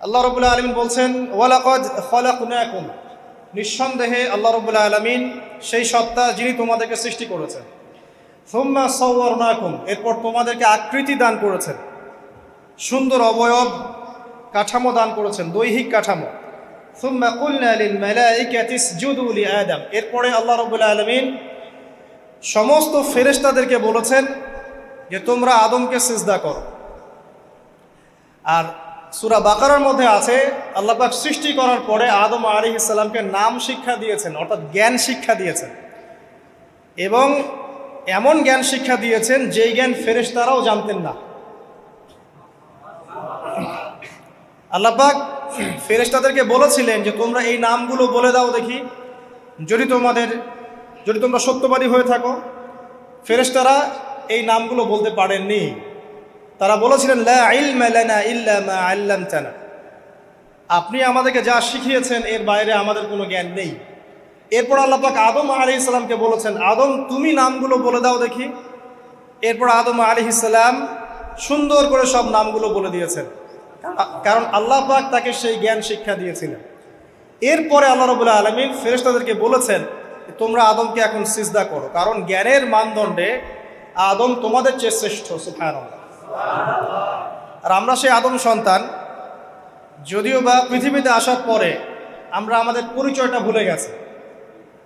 আল্লাহ রবুল্লা আলমিন বলছেন, ওয়ালাকদ খলাকুনাকুম। নিঃসন্দেহে আল্লাহ রবুল্লা আলমিন সেই সত্তা যিনি তোমাদেরকে সৃষ্টি করেছেন। সুম্মা সৌবর্ণাকুম এরপর তোমাদেরকে আকৃতি দান করেছেন। সুন্দর অবয়ব কাঠামো দান করেছেন, দৈহিক কাঠামো। সুম্মা কুলনা লিল মালাইকাতি ইসজুদু লি আদম। এরপরে আল্লাহ রবুল্লা আলমিন সমস্ত ফেরেশতাদেরকে বলেছেন যে, তোমরা আদমকে সিজদা করো। আর সুরা বাকারার মধ্যে আছে আল্লাপাক সৃষ্টি করার পরে আদম আলী ইসলামকে নাম শিক্ষা দিয়েছেন, অর্থাৎ জ্ঞান শিক্ষা দিয়েছেন। এবং এমন জ্ঞান শিক্ষা দিয়েছেন, যেই জ্ঞান ফেরেশতারাও জানতেন না। আল্লাপাক ফেরেশতাদেরকে বলেছিলেন যে, তোমরা এই নামগুলো বলে দাও দেখি। যদি তোমাদের, যদি তোমরা সত্যবাদী হয়ে থাকো, ফেরেশতারা এই নামগুলো বলতে পারেননি। তারা বলেছিলেন আপনি আমাদেরকে যা শিখিয়েছেন, এর বাইরে আমাদের কোনো জ্ঞান নেই। এরপর আল্লাহ পাক আদম আলী ইসলামকে বলেছেন, আদম, তুমি নামগুলো বলে দাও দেখি। এরপর আদম আলী ইসলাম সুন্দর করে সব নামগুলো বলে দিয়েছেন। কারণ আল্লাহ পাক তাকে সেই জ্ঞান শিক্ষা দিয়েছিলেন। এরপরে আল্লাহ রবুল্লাহ আলমিন ফেরেশতাদেরকে বলেছেন, তোমরা আদমকে এখন সিজদা করো। কারণ জ্ঞানের মানদণ্ডে আদম তোমাদের চেয়ে শ্রেষ্ঠ সুফায়ন আর আমরা সেই আদম সন্তান, যদিও বা পৃথিবীতে আসার পরে আমরা আমাদের পরিচয়টা ভুলে গেছি।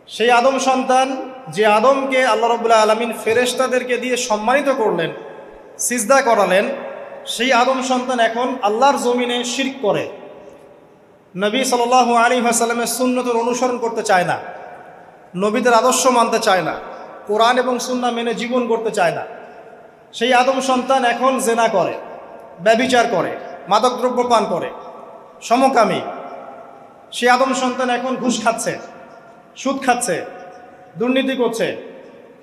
সেই আদম সন্তান যে আদমকে আল্লাহ রবুল্লাহ আলমিন ফেরেশতাদেরকে দিয়ে সম্মানিত করলেন, সিজদা করালেন, সেই আদম সন্তান এখন আল্লাহর জমিনে শির্ক করে। নবী সাল আলী আসাল্লামের সুন্নতের অনুসরণ করতে চায় না। নবীদের আদর্শ মানতে চায় না। কোরআন এবং সুন্না মেনে জীবন করতে চায় না। সেই আদম সন্তান এখন জেনা করে, ব্যবিচার করে, মাদকদ্রব্য পান করে, সমকামী। সে আদম সন্তান এখন ঘুষ খাচ্ছে, সুদ খাচ্ছে, দুর্নীতি করছে,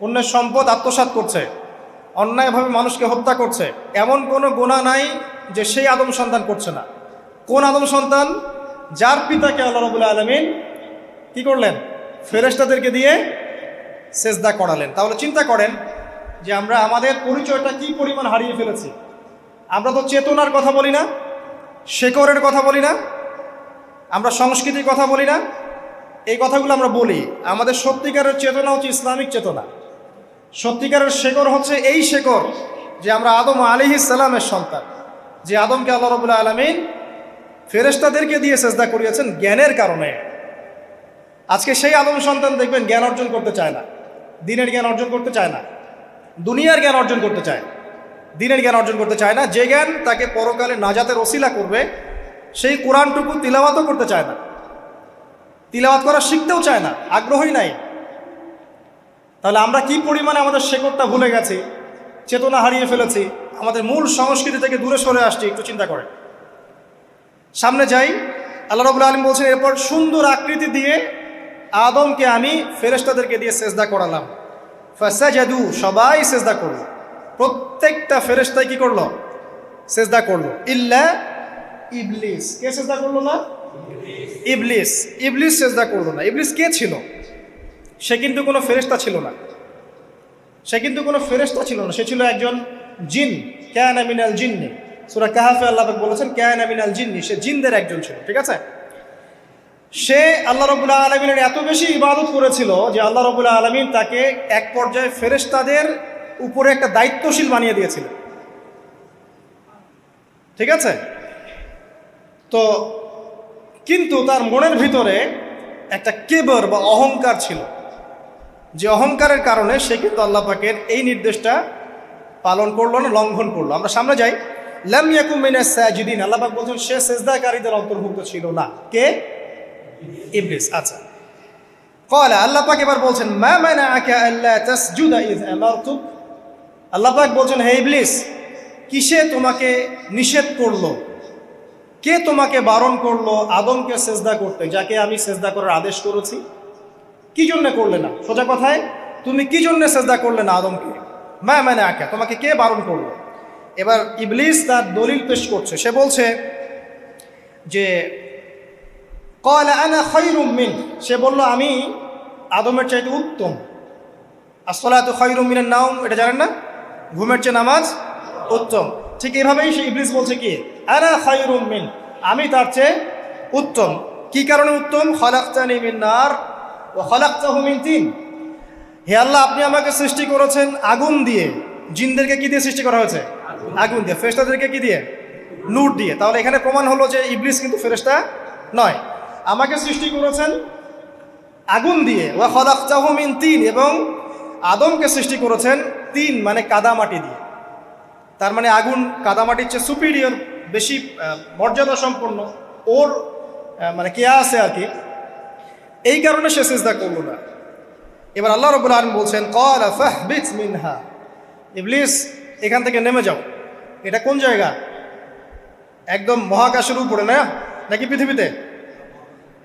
অন্যের সম্পদ আত্মসাৎ করছে, অন্যায়ভাবে মানুষকে হত্যা করছে। এমন কোনো গোনা নাই যে সেই আদম সন্তান করছে না। কোন আদম সন্তান যার পিতাকে আল্লাহ রবুল্লা আলমিন কি করলেন? ফেরেস্তাদেরকে দিয়ে সেজদা করালেন। তাহলে চিন্তা করেন যে আমরা আমাদের পরিচয়টা কি পরিমাণ হারিয়ে ফেলেছি? আমরা তো চেতনার কথা বলি না শেকরের কথা বলি না, আমরা সংস্কৃতির কথা বলি না। এই কথাগুলো আমরা বলি। আমাদের সত্যিকারের চেতনা হচ্ছে ইসলামিক চেতনা। সত্যিকারের শেকর হচ্ছে এই শেকর যে আমরা আদম আলী ইসালামের সন্তান, যে আদমকে আল্লাহ রবুল্লাহ আলমিন ফেরেস্তাদেরকে দিয়ে চেষ্টা করিয়েছেন জ্ঞানের কারণে। আজকে সেই আদম সন্তান দেখবেন জ্ঞান অর্জন করতে চায় না, দিনের জ্ঞান অর্জন করতে চায় না। দুনিয়ার জ্ঞান অর্জন করতে চায়, দিনের জ্ঞান অর্জন করতে চায় না, যে জ্ঞান তাকে পরকালে নাজাতের ওসিলা করবে, সেই কোরআনটুকু তিলাওয়াতও করতে চায় না। তিলাওয়াত করা শিখতেও চায় না, আগ্রহই নাই। তাহলে আমরা কি পরিমাণে আমাদের শেকড়টা ভুলে গেছি, চেতনা হারিয়ে ফেলেছি, আমাদের মূল সংস্কৃতি থেকে দূরে সরে আসছি, একটু চিন্তা করে সামনে যাই, আল্লাহ রবুল্লা আলম বলছেন, এরপর সুন্দর আকৃতি দিয়ে আদমকে আমি ফেরেস্তাদেরকে দিয়ে সেজদা করালাম। ফাসাজাদু, সবাই সেজদা করল। প্রত্যেকটা ফেরেস্তায় কি করল? সেজদা করল। ইল্লা ইবলিস। কে সেজদা করল না? ইবলিস। ইবলিস সেজদা করল না। ইবলিস কে ছিল? সে কিন্তু কোনো ফেরেস্তা ছিল না। সে কিন্তু কোনো ফেরেস্তা ছিল না। সে ছিল একজন জিন। ক্যান আমিনাল জিন্নি। সুরা কাহাফে আল্লাহ বলেছেন, ক্যান আমিনাল জিন্নি। সে জিনদের একজন ছিল। ঠিক আছে? সে আল্লাহ রবুল্লাহ আলমিনের এত বেশি ইবাদত করেছিল যে আল্লাহ রবুল্লাহ আলমিন তাকে এক পর্যায়ে ফেরেস্তাদের উপরে একটা দায়িত্বশীল বানিয়ে দিয়েছিল। ঠিক আছে? তো কিন্তু তার মনের ভিতরে একটা কেবর বা অহংকার ছিল। যে অহংকারের কারণে সে কিন্তু আল্লাহ পাকের এই নির্দেশটা পালন করল না, লঙ্ঘন করল। আমরা সামনে যাই। লাম ইয়াকুম মিনাস সাজিদিন। আল্লাহ পাক বলছেন, সে সেজদাকারীদের অন্তর্ভুক্ত ছিল না। কে? ইবলিস আচ্ছা قال আল্লাহ পাক এবার বলছেন মা মানাআকা আল্লা তাসজুদা ইয আমারতুক আল্লাহ পাক বলছেন হে ইবলিস কিসে তোমাকে নিষেধ করলো কে তোমাকে বারণ করলো আদমকে সেজদা করতে যাকে আমি সেজদা করার আদেশ করেছি কি জন্য করলে না সোজা কথায় তুমি কি জন্য সেজদা করলে না আদমকে মা মানে আঁকা তোমাকে কে বারণ করলো এবার ইবলিস তার দলিল পেশ করছে সে বলছে যে মিন সে বলল, আমি আদমের চাইতে উত্তম। আসলে এত খৈরুম নাম এটা জানেন না? ঘুমের চেয়ে নামাজ উত্তম। ঠিক এভাবেই সে ইবলিস বলছে কি? আনা খৈরুম মিন। আমি তার চেয়ে উত্তম। কি কারণে উত্তম? খলাক্তানি মিন্নার ও খলাক্তাহু মিন তিন। হে আল্লাহ, আপনি আমাকে সৃষ্টি করেছেন আগুন দিয়ে। জিনদেরকে কি দিয়ে সৃষ্টি করা হয়েছে? আগুন দিয়ে। ফেরেশতাদেরকে কি দিয়ে? নূর দিয়ে। তাহলে এখানে প্রমাণ হলো যে ইবলিস কিন্তু ফেরেশতা নয়। আমাকে সৃষ্টি করেছেন আগুন দিয়ে। ওয়া খলাক্তাহু মিন তিন এবং আদমকে সৃষ্টি করেছেন তিন মানে কাদামাটি দিয়ে। তার মানে আগুন কাদামাটির চেয়ে সুপিরিয়র বেশি মর্যাদা সম্পন্ন, ওর মানে কেয়া আছে আর কি। এই কারণে সে সেজদা করল না। এবার আল্লাহ রবুল আলম বলছেন মিনহা। ইবলিস, এখান থেকে নেমে যাও। এটা কোন জায়গা? একদম মহাকাশের উপরে, না? নাকি পৃথিবীতে?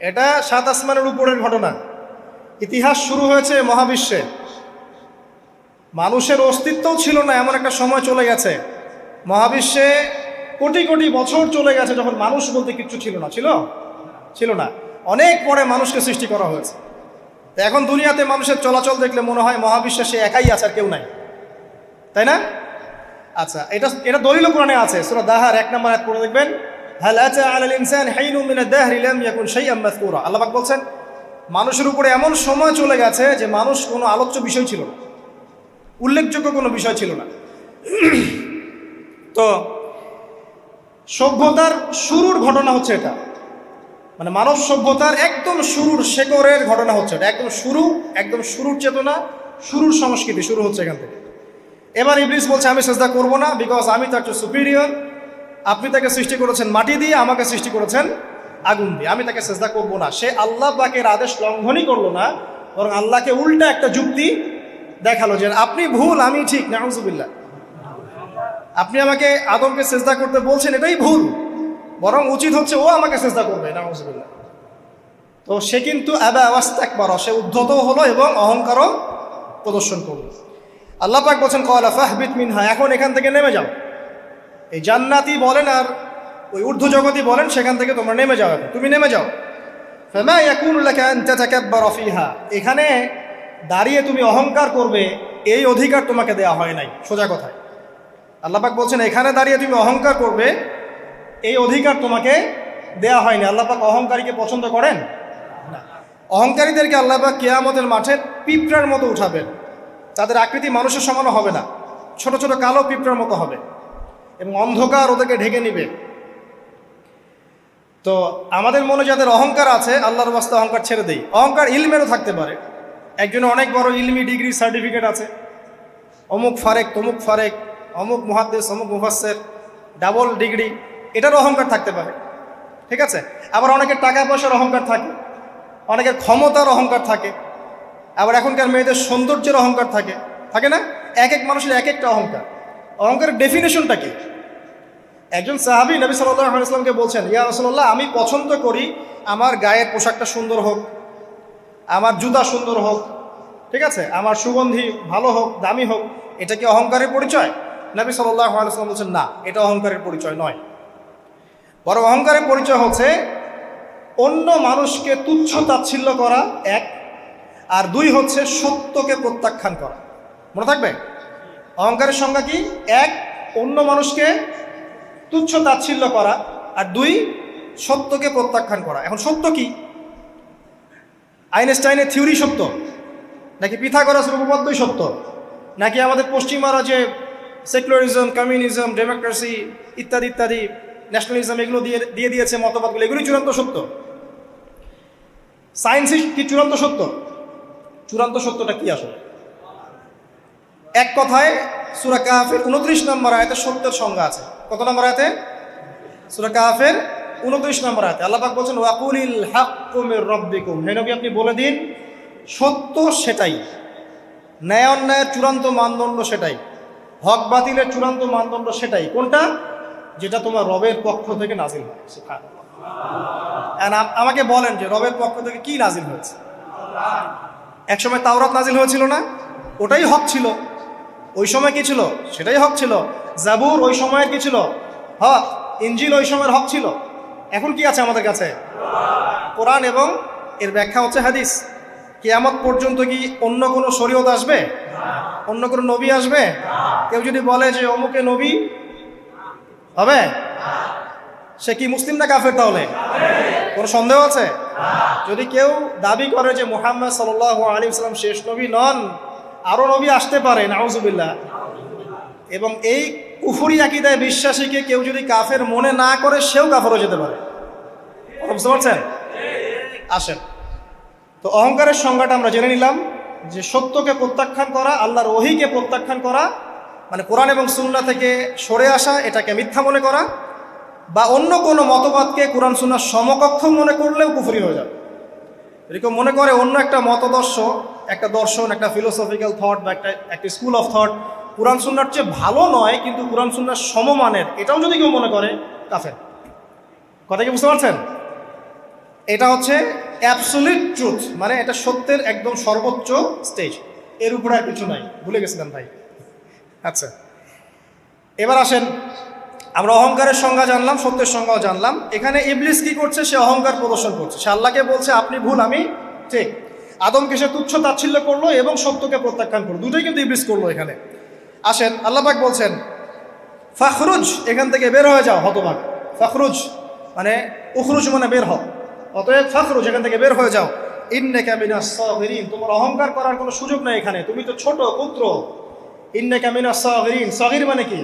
এটা সাত আসমানের উপরের ঘটনা। ইতিহাস শুরু হয়েছে মহাবিশ্বে। মানুষের অস্তিত্বও ছিল না, এমন একটা সময় চলে গেছে। মহাবিশ্বে কোটি কোটি বছর চলে গেছে যখন মানুষ বলতে কিচ্ছু ছিল না। ছিল? ছিল না। অনেক পরে মানুষকে সৃষ্টি করা হয়েছে। এখন দুনিয়াতে মানুষের চলাচল দেখলে মনে হয় মহাবিশ্বে সে একাই আছে আর কেউ নাই। তাই না? আচ্ছা এটা এটা দলিল কোরআনে আছে। সূরা দাহার এক নম্বর এক পড়ে দেখবেন। হাল আতা আলাল ইনসান হাইনু মিন আদ-দাহরি লাম ইয়াকুন শাইআম মাযকুরা আল্লাহ পাক বলছেন, মানুষের উপরে এমন সময় চলে গেছে যে মানুষ কোনো আলোচ্য বিষয় ছিল না। উল্লেখযোগ্য কোনো বিষয় ছিল না। তো সভ্যতার শুরুর ঘটনা হচ্ছে এটা। মানে মানব সভ্যতার একদম শুরুর শেকরের ঘটনা হচ্ছে এটা। একদম শুরু, একদম শুরুর চেতনা, শুরুর সংস্কৃতি শুরু হচ্ছে এখান থেকে। এবার ইবলিস বলছে, আমি চেষ্টা করব না বিকজ আমি তার চেয়ে সুপিরিয়র আপনি তাকে সৃষ্টি করেছেন মাটি দিয়ে, আমাকে সৃষ্টি করেছেন আগুন দিয়ে। আমি তাকে চেষ্টা করব না। সে আল্লাহ পাকের আদেশ লঙ্ঘনই করল না, বরং আল্লাহকে উল্টা একটা যুক্তি দেখাল যে, আপনি ভুল, আমি ঠিক, নাউজুবিল্লাহ। আপনি আমাকে আদমকে চেষ্টা করতে বলছেন, এটাই ভুল। বরং উচিত হচ্ছে ও আমাকে চেষ্টা করবে, নাউজুবিল্লাহ। তো সে কিন্তু বারো সে উদ্ধত হলো এবং অহংকারও প্রদর্শন করল। আল্লাহ পাক বলছেন কলা ফাহবিত মিনহা। এখন এখান থেকে নেমে যাও। এই জান্নাতি বলেন আর ওই ঊর্ধ্ব জগতি বলেন, সেখান থেকে তোমরা নেমে যাও তুমি নেমে যাও। এখানে দাঁড়িয়ে তুমি অহংকার করবে, এই অধিকার তোমাকে দেয়া হয় নাই। সোজা কথায়। আল্লাহ পাক বলছেন, এখানে দাঁড়িয়ে তুমি অহংকার করবে, এই অধিকার তোমাকে দেয়া হয়নি আল্লাহ পাক অহংকারীকে পছন্দ করেন? না। অহংকারীদেরকে আল্লাহ পাক কেয়ামতের মাঠে পিঁপড়ার মতো উঠাবেন। তাদের আকৃতি মানুষের সমানও হবে না। ছোট ছোট কালো পিঁপড়ার মতো হবে। এবং অন্ধকার ওদেরকে ঢেকে নিবে। তো আমাদের মনে যাদের অহংকার আছে, আল্লাহর বাস্তে অহংকার ছেড়ে দেই। অহংকার ইলমেরও থাকতে পারে। একজনের অনেক বড় ইলমি ডিগ্রি সার্টিফিকেট আছে। অমুক ফারেক, তমুক ফারেক, অমুক মহাদেশ অমুক মুফাসের ডাবল ডিগ্রি, এটারও অহংকার থাকতে পারে। ঠিক আছে? আবার অনেকের টাকা পয়সার অহংকার থাকে, অনেকের ক্ষমতার অহংকার থাকে, আবার এখনকার মেয়েদের সৌন্দর্যের অহংকার থাকে। থাকে না? এক এক মানুষের এক একটা অহংকার। অহংকারের ডেফিনেশনটা কি? একজন সাহাবি নবী সাল্লাহ বলছেন, ইয়া রসল্লাহ আমি পছন্দ করি আমার গায়ের পোশাকটা সুন্দর হোক, আমার জুতা সুন্দর হোক, ঠিক আছে? আমার সুগন্ধি ভালো হোক, দামি হোক, এটা কি অহংকারের পরিচয়? নবী সাল্লাহ বলছেন, না, এটা অহংকারের পরিচয় নয়। বড় অহংকারের পরিচয় হচ্ছে অন্য মানুষকে তুচ্ছ তাচ্ছিল্য করা, এক, আর দুই হচ্ছে সত্যকে প্রত্যাখ্যান করা। মনে থাকবে? অহংকারের সংজ্ঞা কি? এক, অন্য মানুষকে তুচ্ছ তাচ্ছিল্য করা। আর দুই, সত্যকে প্রত্যাখ্যান করা। এখন সত্য কি? আইনস্টাইনের থিওরি সত্য? নাকি পিথাগরাসের উপপাদ্যই সত্য? নাকি আমাদের পশ্চিমারা যে সেকুলারিজম, কমিউনিজম, ডেমোক্রেসি ইত্যাদি ইত্যাদি, ন্যাশনালিজম এগুলো দিয়ে দিয়ে দিয়েছে মতবাদগুলো? এগুলি চূড়ান্ত সত্য। সায়েন্সই কি চূড়ান্ত সত্য? চূড়ান্ত সত্যটা কি আসলে? এক কথায় সুরা কাহাফের উনত্রিশ নম্বর আয়তে সত্যের সংজ্ঞা আছে। কত নম্বর আয়তে? সুরা কাহাফের উনত্রিশ নম্বর আয়তে। আল্লাহাক বলছেন, ওয়াকুলিল হাক্কুমের রব্বিকুম। হে আপনি বলে দিন, সত্য সেটাই। ন্যায় অন্যায়ের চূড়ান্ত মানদণ্ড সেটাই। হক বাতিলের চূড়ান্ত মানদণ্ড সেটাই। কোনটা? যেটা তোমার রবের পক্ষ থেকে নাজিল হয়। And আমাকে বলেন যে রবের পক্ষ থেকে কি নাজিল হয়েছে। একসময় তাওরাত নাজিল হয়েছিল না? ওটাই হক ছিল। ওই সময় কি ছিল? সেটাই হক ছিল। জাবুর ওই সময়ের কি ছিল? হক ইঞ্জিল ওই সময়ের হক ছিল। এখন কি আছে আমাদের কাছে? কোরআন এবং এর ব্যাখ্যা হচ্ছে হাদিস। কিয়ামত পর্যন্ত কি অন্য কোনো শরীয়ত আসবে? অন্য কোনো নবী আসবে? কেউ যদি বলে যে অমুকে নবী, হবে? সে কি মুসলিম না কাফের তাহলে? কোনো সন্দেহ আছে? যদি কেউ দাবি করে যে মোহাম্মদ সাল আলী ইসলাম শেষ নবী নন আরও নবী আসতে পারে নাউজুবিল্লাহ। এবং এই কুফুরি আকিদায় বিশ্বাসীকে কেউ যদি কাফের মনে না করে, সেও কাফের যেতে পারে। বুঝতে পারছেন? আসেন। তো অহংকারের সংজ্ঞাটা আমরা জেনে নিলাম, যে সত্যকে প্রত্যাখ্যান করা, আল্লাহর ওহিকে প্রত্যাখ্যান করা মানে কোরআন এবং সুন্না থেকে সরে আসা, এটাকে মিথ্যা মনে করা, বা অন্য কোনো মতবাদকে কোরআন সুন্নার সমকক্ষ মনে করলেও কুফরি হয়ে যাবে। এরকম মনে করে অন্য একটা মতদর্শ একটা দর্শন, একটা ফিলোসফিক্যাল থট বা একটা একটা স্কুল অফ থট কোরআন সুন্নার চেয়ে ভালো নয়, কিন্তু কোরআন সুন্নার সমমানের, এটাও যদি কেউ মনে করে, কাফের। কথা কি বুঝতে পারছেন? এটা হচ্ছে অ্যাবসোলিট ট্রুথ মানে এটা সত্যের একদম সর্বোচ্চ স্টেজের উপরে আর কিছু নাই, ভুলে গেছিলাম ভাই। আচ্ছা এবার আসেন, আমরা অহংকারের সংজ্ঞা জানলাম, সত্যের সংজ্ঞাও জানলাম। এখানে ইবলিস কি করছে? সে অহংকার প্রদর্শন করছে। সে আল্লাহকে বলছে, আপনি ভুল, আমি ঠিক। আদমকে সে তুচ্ছ তাচ্ছিল্য করল এবং সত্যকে প্রত্যাখ্যান করল। দুটোই কিন্তু ইবলিস করল এখানে। আসেন আল্লাহবাক বলছেন, ফখরুজ, এখান থেকে বের হয়ে যাও হতবাক ফখরুজ মানে উখরুজ মানে বের হও। অতএব ফখরুজ, এখান থেকে বের হয়ে যাও। ইন্নে ক্যামিনা সগরিন, তোমার অহংকার করার কোনো সুযোগ নেই এখানে। তুমি তো ছোট, পুত্র। ইন্নে ক্যামিনা সগরিন, সগির মানে কি?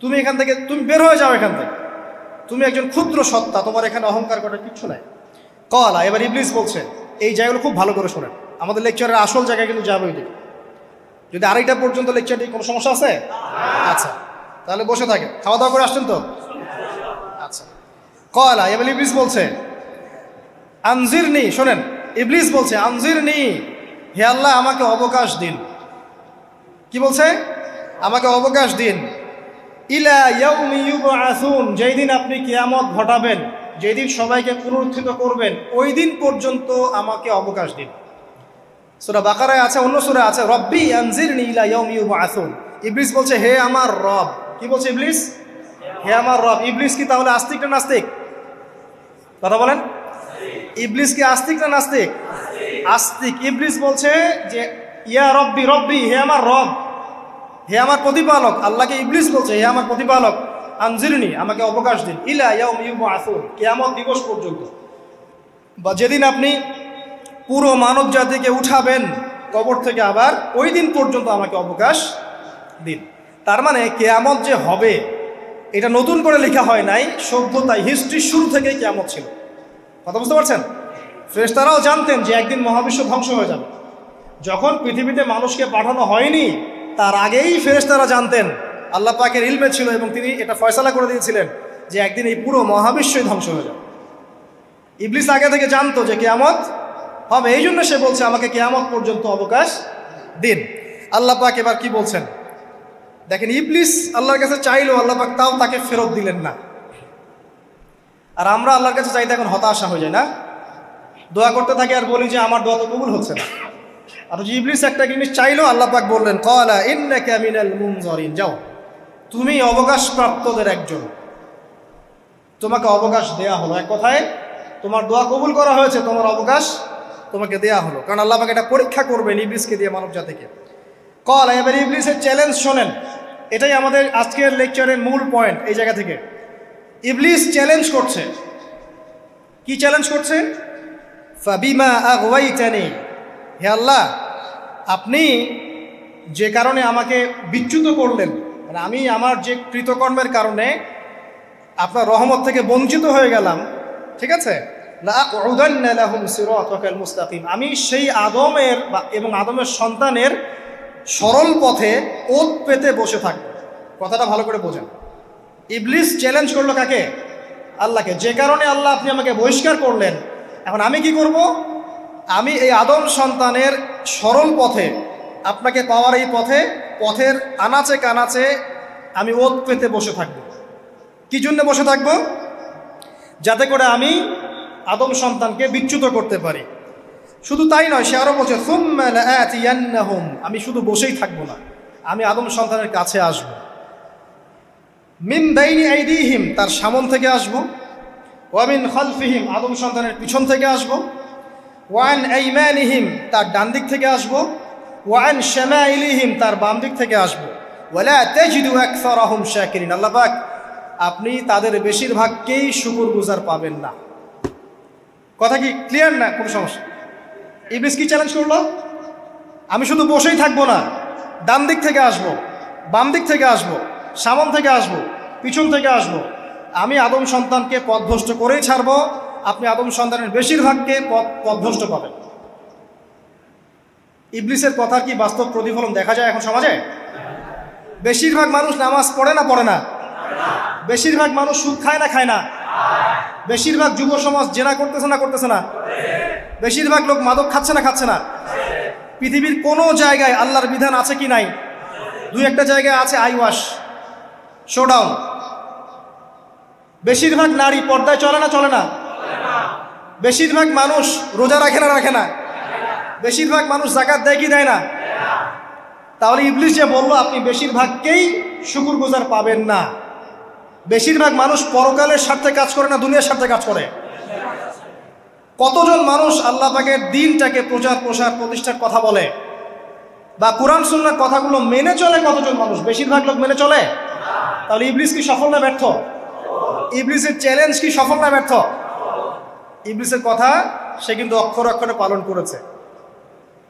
তুমি এখান থেকে, তুমি বের হয়ে যাও এখান থেকে। তুমি একজন ক্ষুদ্র সত্তা, তোমার এখানে অহংকার করার কিচ্ছু নাই। কলা, এবার ইবলিস বলছে এই জায়গাগুলো খুব ভালো করে শোনেন। আমাদের লেকচারের আসল জায়গায় কিন্তু যাবে ওইদিকে। যদি আড়াইটা পর্যন্ত লেকচার দিই কোনো সমস্যা আছে? আচ্ছা তাহলে বসে থাকে খাওয়া দাওয়া করে আসছেন তো? আচ্ছা। কলা এবার ইবলিস বলছে আনজির নি শোনেন, ইবলিস বলছে আনজির নি হে আল্লাহ, আমাকে অবকাশ দিন। কি বলছে? আমাকে অবকাশ দিন। ইলা ইয়াউমি ইউবআসুন যেই দিন আপনি কিয়ামত ঘটাবেন যেই দিন সবাইকে পুনরুত্থিত করবেন ওই দিন পর্যন্ত আমাকে অবকাশ দিন। সূরা বাকারায় আছে, অন্য সূরা আছে, রব্বি আনজিরনি ইলা ইয়াউমি ইউবআসুন ইবলিস বলছে, হে আমার রব। কি বলছে ইবলিস? হে আমার রব। ইবলিস কি তাহলে আস্তিক না নাস্তিক? কথা বলেন। ইবলিস কি আস্তিক না নাস্তিক? আস্তিক। ইবলিস বলছে যে, ইয়া রব্বি রব্বি, হে আমার রব। হে আমার প্রতিপালক। আল্লাহকে ইবলিস বলছে, হে আমার প্রতিপালক। আনজিরনি, আমাকে অবকাশ দিন। ইলা ইয়াউম ইউম আসুন কেয়ামত দিবস পর্যন্ত। বা যেদিন আপনি পুরো মানব জাতিকে উঠাবেন, কবর থেকে আবার ওই দিন পর্যন্ত আমাকে অবকাশ দিন। তার মানে কেয়ামত যে হবে, এটা নতুন করে লেখা হয় নাই সভ্যতায় হিস্ট্রির শুরু থেকেই কেয়ামত ছিল। কথা বুঝতে পারছেন? ফেরেশতারাও জানতেন যে একদিন মহাবিশ্ব ধ্বংস হয়ে যাবে। যখন পৃথিবীতে মানুষকে পাঠানো হয়নি, তার আগেই ফেরেশতারা জানতেন আল্লাহ পাকের ইলমে ছিল এবং তিনি এটা ফয়সালা করে দিয়েছিলেন যে একদিন এই পুরো মহাবিশ্বই ধ্বংস হয়ে যাবে। ইবলিস আগে থেকে জানতো যে কেয়ামত হবে, এই জন্য সে বলছে, আমাকে কেয়ামত পর্যন্ত অবকাশ দিন। আল্লাহ পাক এবার কি বলছেন? দেখেন, ইবলিস আল্লাহর কাছে চাইলো আল্লাহ পাক তাও তাকে ফেরত দিলেন না। আর আমরা আল্লাহর কাছে চাইতে এখন হতাশা হয়ে যায় না? দোয়া করতে থাকি আর বলি যে, আমার দোয়া তো কবুল হচ্ছে না। আর ইবলিস একটা জিনিস চাইলো, আল্লাহ পাক বললেন কলা ইন্নাকা মিনাল মুনজারিন। যাও। তুমি অবকাশপ্রাপ্তদের একজন। তোমাকে অবকাশ দেয়া হলো। এক কথায়, তোমার দোয়া কবুল করা হয়েছে, তোমার অবকাশ তোমাকে দেয়া হলো। কারণ আল্লাহ পাক এটা পরীক্ষা করবেন ইবলিসকে দিয়ে মানব জাতিকে কল, এবার ইবলিসের চ্যালেঞ্জ শোনেন। এটাই আমাদের আজকের লেকচারের মূল পয়েন্ট এই জায়গা থেকে। ইবলিস চ্যালেঞ্জ করছে। কি চ্যালেঞ্জ করছে? ফাবিমা আগওয়াইতানি। হে আল্লাহ, আপনি যে কারণে আমাকে বিচ্যুত করলেন মানে আমি আমার যে কৃতকর্মের কারণে আপনার রহমত থেকে বঞ্চিত হয়ে গেলাম, ঠিক আছে? মুস্তাকিম। আমি সেই আদমের বা এবং আদমের সন্তানের সরল পথে ওত পেতে বসে থাকব। কথাটা ভালো করে বোঝেন। ইবলিস চ্যালেঞ্জ করল কাকে? আল্লাহকে। যে কারণে আল্লাহ আপনি আমাকে বহিষ্কার করলেন। এখন আমি কি করব? আমি এই আদম সন্তানের সরল পথে, আপনাকে পাওয়ার এই পথে পথের আনাচে কানাচে আমি ওত পেতে বসে থাকব। কি জন্য বসে থাকব? যাতে করে আমি আদম সন্তানকে বিচ্যুত করতে পারি। শুধু তাই নয় সে আরও বলছে "থুম্মা লাআতিয়ান্নাহুম", আমি শুধু বসেই থাকব না আমি আদম সন্তানের কাছে আসব। মিন বাইনি আইদিহিম তার সামন থেকে আসব। ওয়ামিন খালফিহিম আদম সন্তানের পিছন থেকে আসব। ওয়ান আইমানিহিম তার ডান দিক থেকে আসব। ওয়ান শামাইলিহিম, তার বাম দিক থেকে আসব। ওয়ালা তাজিদু আকসারাহুম শাকিরিন। আল্লাহ পাক, আপনি তাদের বেশিরভাগকেই শুকুর গুজার পাবেন না। কথা কি ক্লিয়ার না? কোনো সমস্যা? ইবলিস কি চ্যালেঞ্জ করল? আমি শুধু বসেই থাকব না, ডান দিক থেকে আসব, বাম দিক থেকে আসব, সামন থেকে আসব, পিছন থেকে আসব। আমি আদম সন্তানকে পথভ্রষ্ট করেই ছাড়বো, আপনি আদম সন্তানের বেশিরভাগকে পথ পথভ্রষ্ট পাবেন। ইবলিসের কথা কি বাস্তব প্রতিফলন দেখা যায় এখন সমাজে? বেশিরভাগ মানুষ নামাজ পড়ে না পড়ে না? বেশিরভাগ মানুষ সুদ খায় না খায় না? বেশিরভাগ যুব সমাজ জেনা করতেছে না করতেছে না? বেশিরভাগ লোক মাদক খাচ্ছে না খাচ্ছে না? পৃথিবীর কোনো জায়গায় আল্লাহর বিধান আছে কি নাই? দুই একটা জায়গায় আছে আই ওয়াশ, শোডাউন। বেশিরভাগ নারী পর্দায় চলে না চলে না? বেশিরভাগ মানুষ রোজা রাখে না রাখে না? বেশিরভাগ মানুষ জাকাত দেয় কি দেয় না? তাহলে ইবলিশ যে বলল, আপনি বেশিরভাগকেই শুকুর গুজার পাবেন না। বেশিরভাগ মানুষ পরকালের স্বার্থে কাজ করে না, দুনিয়ার স্বার্থে কাজ করে। কতজন মানুষ আল্লাহ পাকের দিনটাকে প্রচার প্রসার প্রতিষ্ঠার কথা বলে? বা কোরআন সুন্নার কথাগুলো মেনে চলে কতজন মানুষ? বেশিরভাগ লোক মেনে চলে? তাহলে ইবলিস কি সফল না ব্যর্থ? ইবলিসের চ্যালেঞ্জ কি সফল না ব্যর্থ? ইবলিসের কথা সে কিন্তু অক্ষর অক্ষরে পালন করেছে।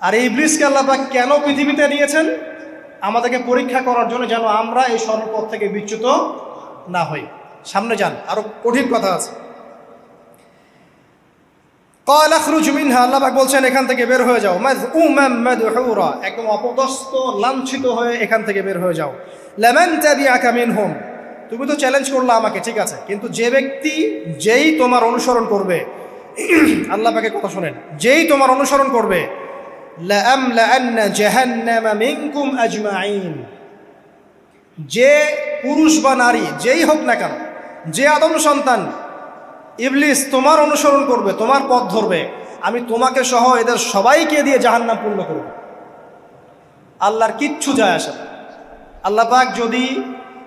আর এই ব্রিজকে আল্লাপাক কেন পৃথিবীতে নিয়েছেন আমাদেরকে পরীক্ষা করার জন্য যেন আমরা এই স্বর্ণপথ থেকে বিচ্যুত না হই। সামনে যান আরও কঠিন কথা আছে। কয়লাখরুজমিনহা আল্লাহবাক বলছেন, এখান থেকে বের হয়ে যাও। উমরা একদম অপদস্থ, লাঞ্ছিত হয়ে এখান থেকে বের হয়ে যাও। লেমেন ত্যাদি আকামিন হোম তুমি তো চ্যালেঞ্জ করলা আমাকে, ঠিক আছে। কিন্তু যে ব্যক্তি যেই তোমার অনুসরণ করবে, আল্লাহ পাকে কথা শোনেন, যেই তোমার অনুসরণ করবে যে পুরুষ বা নারী, যেই হোক না কেন, যে আদম সন্তান, ইবলিস তোমার অনুসরণ করবে, তোমার পথ ধরবে, আমি তোমাকে সহ এদের সবাইকে দিয়ে জাহান্নাম পূর্ণ করব। আল্লাহর কিচ্ছু যায় আসে না। আল্লাহ পাক যদি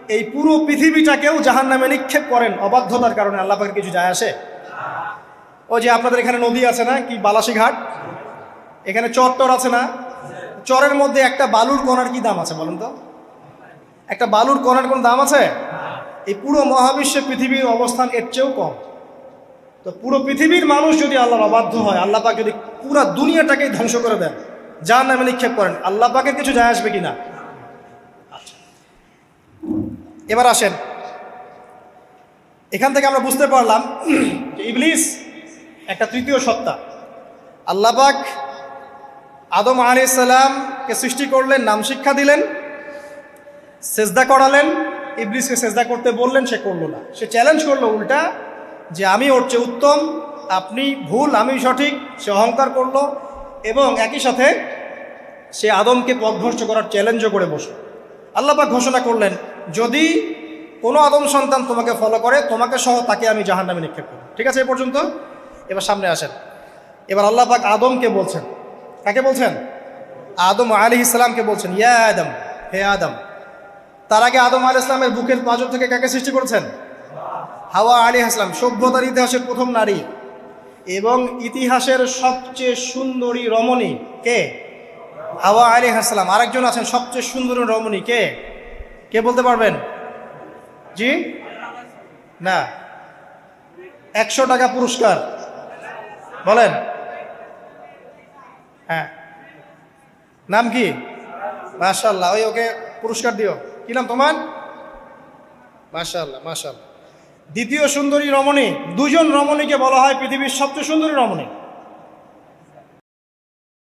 এই পুরো পৃথিবীটাকেও জাহান্নামে নিক্ষেপ করেন অবাধ্যতার কারণে, আল্লাহ পাকের কিছু যায় আসে? ও যে আপনাদের এখানে নদী আছে না, কি বালাসী ঘাট এখানে চর আছে না? চরের মধ্যে একটা বালুর কণার কি দাম আছে বলুন তো? একটা বালুর কণার কোনো দাম আছে? এই পুরো মহাবিশ্বে পৃথিবীর অবস্থান এর চেয়েও কম। তো পুরো পৃথিবীর মানুষ যদি আল্লাহর অবাধ্য হয়, আল্লাহ পাক যদি পুরো দুনিয়াটাকেই ধ্বংস করে দেন, যার নামে নিক্ষেপ করেন, আল্লাহ পাকের কিছু যায় আসবে কিনা? আচ্ছা। এবার আসেন। এখান থেকে আমরা বুঝতে পারলাম যে ইবলিস একটা তৃতীয় সত্তা। আল্লাহ পাক আদম আলি সাল্লামকে সৃষ্টি করলেন, নাম শিক্ষা দিলেন, সেজদা করালেন, ইবলিসকে সেজদা করতে বললেন, সে করল না। সে চ্যালেঞ্জ করল উল্টা, যে আমি ওর চেয়ে উত্তম, আপনি ভুল, আমি সঠিক, সে অহংকার করল এবং একই সাথে সে আদমকে পথভ্রষ্ট করার চ্যালেঞ্জও করে বসল। আল্লাপাক ঘোষণা করলেন, যদি কোনো আদম সন্তান তোমাকে ফলো করে, তোমাকে সহ তাকে আমি জাহান নামে নিক্ষেপ করব। ঠিক আছে, এ পর্যন্ত? এবার সামনে আসেন। এবার আল্লাপাক আদমকে বলছেন কাকে বলছেন? আদম আলী ইসলামকে বলছেন। ইয়া আদম, হে আদম, তার আগে আদম আলী ইসলামের বুকের পাঁচর থেকে কাকে সৃষ্টি করেছেন? হাওয়া আলী আসলাম সভ্যতার ইতিহাসের প্রথম নারী এবং ইতিহাসের সবচেয়ে সুন্দরী রমণী কে? হাওয়া আলী হাসলাম আরেকজন আছেন, সবচেয়ে সুন্দরী রমণী কে? কে বলতে পারবেন? জি? না। একশো টাকা পুরস্কার। বলেন। হ্যাঁ। নাম কি? মাশাল্লাহ ওই ওকে পুরস্কার দিও। কি নাম তোমার? মাশাল্লাহ মাশাল্লাহ দ্বিতীয় সুন্দরী রমণী, দুজন রমণীকে বলা হয় পৃথিবীর সবচেয়ে সুন্দরী রমণী।